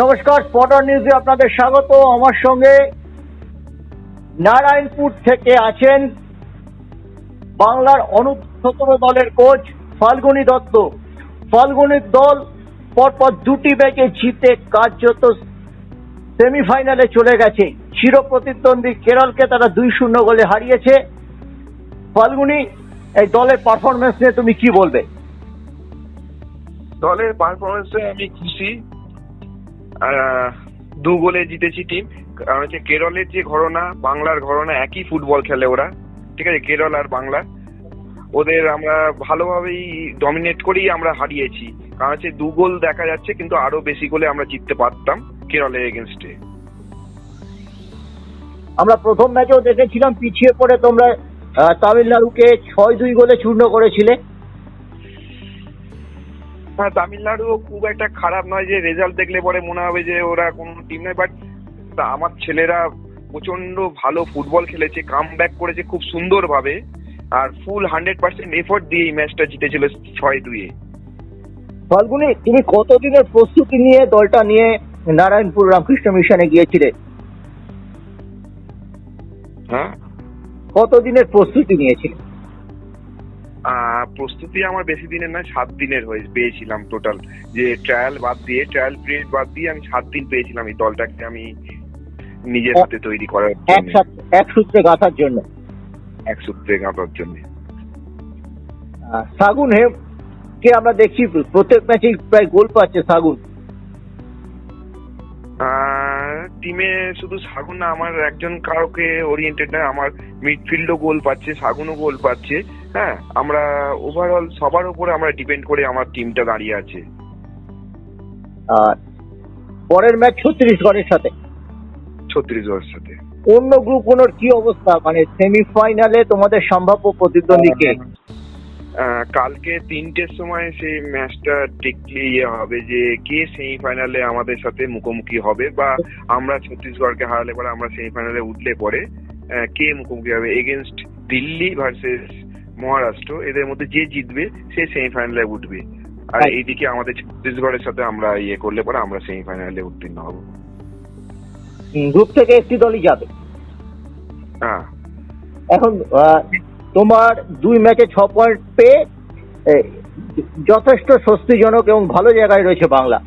নমস্কার স্পটার নিউজে আপনাদের স্বাগত। আমার সঙ্গে নারায়ণপুর থেকে আছেন বাংলার অনুপ দলের কোচ ফাল্গুনী দত্ত। ফাল্গুনির দল পরপর দুটি ম্যাচে জিতে কার্যত সেমিফাইনালে চলে গেছে। চির প্রতিদ্বন্দ্বী কেরলকে তারা দুই শূন্য গোলে হারিয়েছে। ফাল্গুনি, এই দলের পারফরমেন্স নিয়ে তুমি কি বলবে? দলের পারফরমেন্সে আমি খুশি। দু গোলে জিতেছি টিম কারণ হচ্ছে কেরলের যে ঘরনা, বাংলার ঘরনা, একই ফুটবল খেলে ওরা। ঠিক আছে? কেরল আর বাংলা। ওদের আমরা ভালোভাবেই ডমিনেট করেই আমরা হারিয়েছি। কারণ হচ্ছে দু গোল দেখা যাচ্ছে, কিন্তু আরও বেশি গোলে আমরা জিততে পারতাম কেরলের এগেনস্টে আমরা প্রথম ম্যাচেও দেখেছিলাম, পিছিয়ে পড়ে তোমরা তামিলনাড়ুকে ছয় দুই গোলে চূর্ণ করেছিলে। হ্যাঁ তামিলনাড়ুও খুব একটা খারাপ নয় যে রেজাল্ট দেখলে পরে মনে হবে যে ওরা কোনো টিম নয় বাট আমার ছেলেরা প্রচণ্ড ভালো ফুটবল খেলেছে কাম ব্যাক করেছে খুব সুন্দরভাবে আর ফুল হান্ড্রেড পার্সেন্ট এফোর্ট দিয়ে এই ম্যাচটা জিতেছিল ছয় দুইয়ে ফলগুনি তুমি কতদিনের প্রস্তুতি নিয়ে দলটা নিয়ে নারায়ণপুর রামকৃষ্ণ মিশনে গিয়েছিলে? হ্যাঁ। কতদিনের প্রস্তুতি নিয়েছিলে? প্রস্তুতি আমার বেশি দিনের নয় সাত দিনের হয়ে পেয়েছিলাম টোটাল যে ট্রায়াল বাদ দিয়ে ট্রায়াল পিরিয়ড বাদ দিয়ে আমি সাত দিন পেয়েছিলাম এই দলটাকে আমি নিজের হাতে তৈরি করার এক সূত্রে গাঁথার জন্য। এক সূত্রে গাঁথার জন্য। সাগুন হে কে আমরা দেখছি প্রত্যেক ম্যাচেই প্রায় গোল পাচ্ছে সাগুন। টিমে শুধু সাগুন না আমার একজন কাউকে ওরিয়েন্টেড না আমার মিডফিল্ডও গোল পাচ্ছে সাগুনও গোল পাচ্ছে হ্যাঁ? আমরা ওভারঅল সবার উপরে আমরা ডিপেন্ড করে আমার টিমটা দাঁড়িয়ে আছে। আর পরের ম্যাচ ছত্রিশগড়ের সাথে। ছত্রিশগড়ের সাথে। অন্য গ্রুপগুলোর কি অবস্থা? মানে সেমিফাইনালে তোমাদের সম্ভাব্য প্রতিদ্বন্দ্বী কে? আহ, কালকে তিনটের সময় সেই ম্যাচটা ডিক্লি ইয়ে হবে যে কে সেমিফাইনালে আমাদের সাথে মুখোমুখি হবে বা আমরা ছত্তিশগড়কে হারালে পরে আমরা সেমিফাইনালে উঠলে পরে কে মুখোমুখি হবে? এগেনস্ট দিল্লি ভার্সেস মহারাষ্ট্র এদের মধ্যে যে জিতবে সে সেমিফাইনালে উঠবে। আর. এইদিকে আমাদের ছত্তিশগড়ের সাথে আমরা ইয়ে করলে পরে আমরা সেমিফাইনালে উত্তীর্ণ হব। গ্রুপ থেকে একটি দলই যাবে। হ্যাঁ। এখন তোমার দুই ম্যাচে ছ পয়েন্ট পেয়ে যথেষ্ট স্বস্তিজনক এবং ভালো জায়গায় রয়েছে বাংলা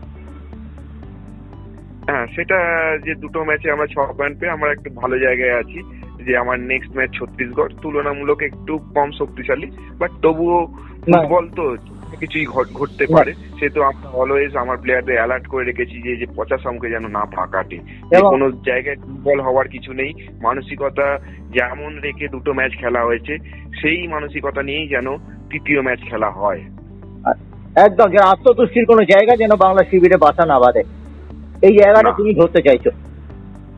হ্যাঁ সেটা যে দুটো ম্যাচে আমরা ছ পয়েন্ট পেয়ে আমরা একটু ভালো জায়গায় আছি যে আমার নেক্সট ম্যাচ ছত্তিশগড় তুলনামূলক একটু কম শক্তিশালী বাট তবুও। ফুটবল তো কিছুই ঘট- ঘটতে। পারে। সেহেতু আমরা অলওয়েজ আমার প্লেয়ারদের অ্যালার্ট করে রেখেছি যে যে পচা সামকে যেন না পা কাটে কোনো জায়গায় দুর্বল হওয়ার কিছু নেই। মানসিকতা যেমন রেখে দুটো ম্যাচ খেলা হয়েছে সেই মানসিকতা নিয়েই যেন তৃতীয় ম্যাচ খেলা হয়। একদম যেন আত্মতুষ্টির কোনো জায়গা যেন বাংলা শিবিরে বাসা না বাঁধে। এই জায়গাটা তুমি ধরতে চাইছো?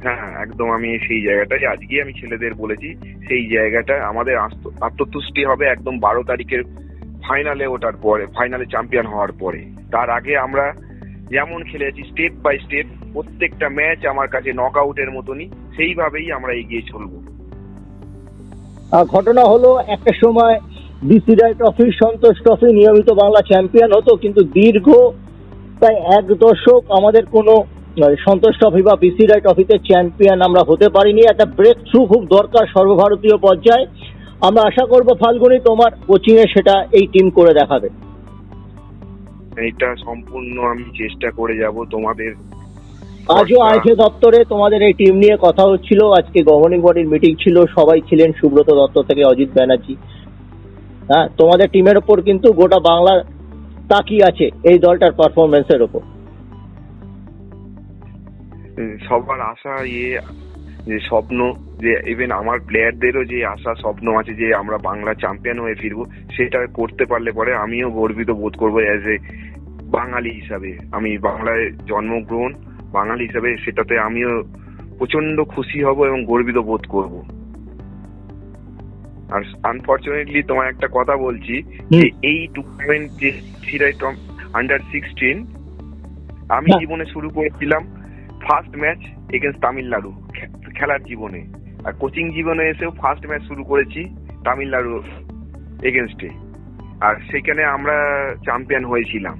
হ্যাঁ একদম আমি সেই জায়গাটাই। আজকে আমি ছেলেদের বলেছি সেই জায়গাটা আমাদের আত্ম- আত্মতুষ্টি হবে একদম বারো তারিখের ফাইনালে ওঠার পরে, ফাইনালে চ্যাম্পিয়ন হওয়ার পরে, তার আগে আমরা যেমন খেলেছি স্টেপ বাই স্টেপ প্রত্যেকটা ম্যাচ আমার কাছে নক আউটের মতনই, সেইভাবেই আমরা এগিয়ে চলবো। ঘটনা হলো, একটা সময় BC Roy trophy Santosh trophy নিয়মিত বাংলা চ্যাম্পিয়ন হতো, কিন্তু দীর্ঘ প্রায় এক দশক আমাদের কোনো সন্তোষ ট্রফি বা বিসি রায় ট্রফিতে চ্যাম্পিয়ন আমরা হতে পারিনি। একটা ব্রেক থ্রু খুব দরকার সর্বভারতীয় পর্যায়ে। আমরা আশা করব ফাল্গুনি তোমার কোচিং এ সেটা এই টিম করে দেখাবে। এটা সম্পূর্ণ আমি চেষ্টা করে যাব তোমাদের আজও। আইসে দপ্তরে তোমাদের এই টিম নিয়ে কথা হচ্ছিল। আজকে গভর্নিং বডির মিটিং ছিল। সবাই ছিলেন সুব্রত দত্ত থেকে অজিত ব্যানার্জি। হ্যাঁ তোমাদের টিমের ওপর কিন্তু গোটা বাংলা তাকিয়ে আছে এই দলটার পারফরমেন্সের ওপর সবার আশা ইয়ে যে স্বপ্ন যে ইভেন আমার প্লেয়ারদেরও যে আশা স্বপ্ন আছে যে আমরা বাংলা চ্যাম্পিয়ন হয়ে ফিরবো সেটা করতে পারলে পরে আমিও গর্বিত বোধ করব অ্যাজ এ বাঙালি হিসাবে। আমি বাংলায় জন্মগ্রহণ বাঙালি হিসাবে সেটাতে আমিও প্রচণ্ড খুশি হব এবং গর্বিত বোধ করব। আর আনফর্চুনেটলি তোমার একটা কথা বলছি যে এই টুর্নামেন্ট যে সিরাই আন্ডার সিক্সটিন আমি হ্যাঁ। জীবনে শুরু করেছিলাম ফার্স্ট ম্যাচ এগেন্স্ট তামিলনাড়ু। খেলার জীবনে। আর কোচিং জীবনে এসেও ফার্স্ট ম্যাচ শুরু করেছি তামিলনাড়ু এগেনস্টে আর সেখানে আমরা চ্যাম্পিয়ন হয়েছিলাম।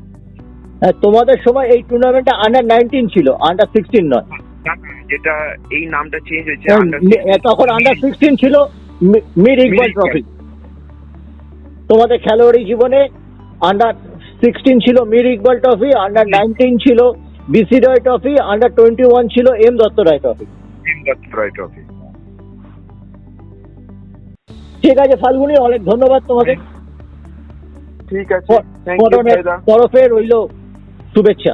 হ্যাঁ, তোমাদের সময় এই টুর্নামেন্টটা আন্ডার নাইনটিন ছিল আন্ডার সিক্সটিন নয়। যেটা এই নামটা চেঞ্জ হয়েছে হ্যাঁ, তখন আন্ডার সিক্সটিন ছিল মি- মির ইকবাল মির ইকবাল। ট্রফি তোমাদের খেলোয়াড়ি জীবনে আন্ডার সিক্সটিন ছিল Mir Iqbal trophy under nineteen ছিল BC Roy trophy under twenty one ছিল M Dutta Roy trophy Dutta Roy trophy ঠিক আছে ফাল্গুনি অনেক ধন্যবাদ তোমাকে। ঠিক আছে তরফে রইল শুভেচ্ছা।